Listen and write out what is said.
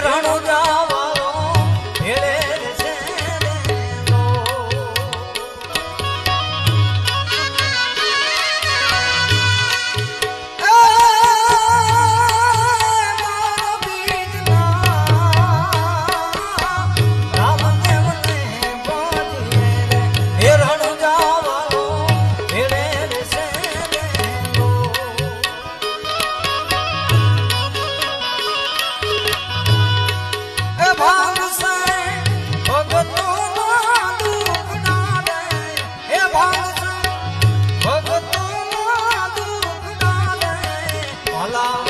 Ranuja 啦。